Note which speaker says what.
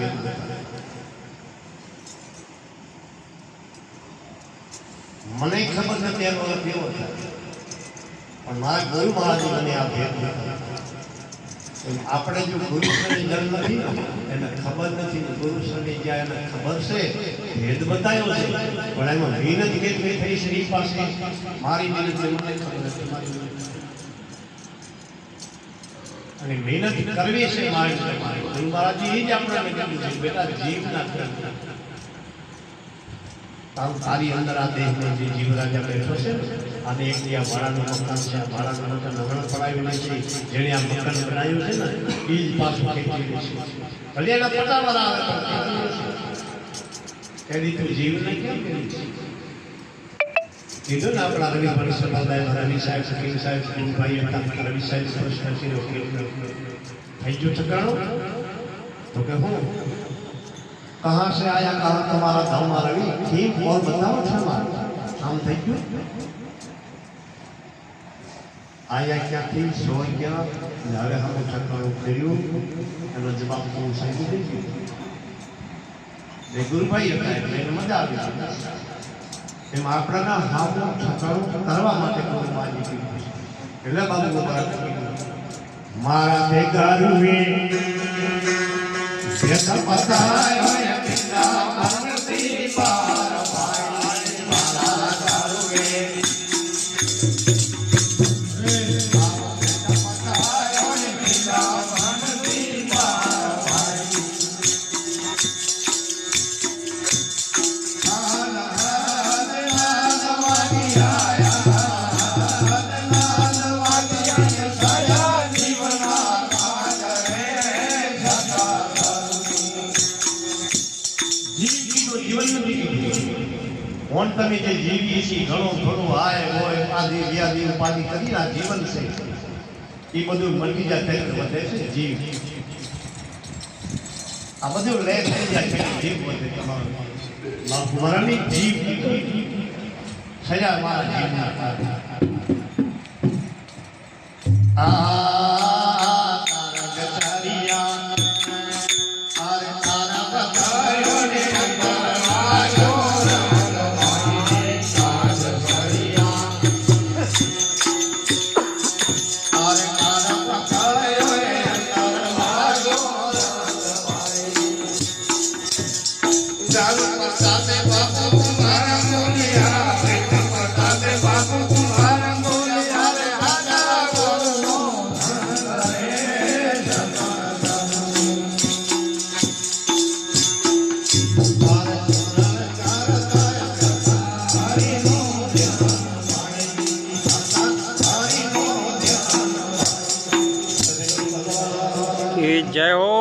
Speaker 1: બેઠા. મને ખબર નથી એનો અર્થ એવો પણ મારા ગુરુ મહારાજે આ ભેદ. આપણે જો ગુરુ શરની જન્મ નથી એને ખબર નથી ગુરુ શરની જ્યાં એને ખબર છે, ભેદ બતાવ્યો છે પણ એમાં મહેનત કેટલી થઈ છે એ પાસે મારી મહેનત મને ખબર નથી. અને મહેનત કરવી છે મારી તમારે મહારાજે એ જ આપણને કીધું છે બેટા જીવ ના કર તારું તારી અંદર આ દેહમાં જે જીવરાજા બેઠો છે અને એક આ ભાડાનું મકાન છે આ ભાડાનું મકાન હમણાં પડાવ્યું નથી જેણે આ મકાન બનાવ્યું છે ને એ જ પાછું લે છે. ભલે એના પટાવાળા આવે એની તું જીવને કેમ કરી ಇದನ್ನ ಪ್ರಾಥಮಿಕ ಪರಿಸರದಾಯ ರವಿ ಸಾಹೇಬ್ ಸಕೀಲ್ ಸಾಹೇಬ್ ಸಕೀಲ್ ಭಾಯಿ ಅಂತ ರವಿ ಸಾಹೇಬ್ ಪ್ರಶ್ನಸಿರೋ થઈ ગયું ઠકાણું તો કે હું કહા સે આયા કહા તમારા ધામમાં રવિ ઠીક ઓર બતાવો તમારા આમ થઈ ગયું આયા ક્યાંથી સો ગયા હવે અમે ઠકાણું કર્યું એનો જવાબ બહુ સાહેબ થઈ ગયો ગુરુભાઈ હતા એટલે એને મજા આવી એમ આપણાના હાવનું ઠકાણું કરવા માટે કોઈ માની કીધું એટલે બાબુ કીધું મારા ભેગા રૂવે પતાય. કોણ તમે જે જીવીએ છીએ, ઘણો ઘણો હાય હોય આદિ વ્યાધિ, ઉપાધિ કરી આ જીવન છે. એ બધું જાય થઈ વધે છે, જીવ. આ બધું લે થઈ જાય છે જીવ વધે તમારું મરણની જીવ. સજા મારા જીવના. આ જય હો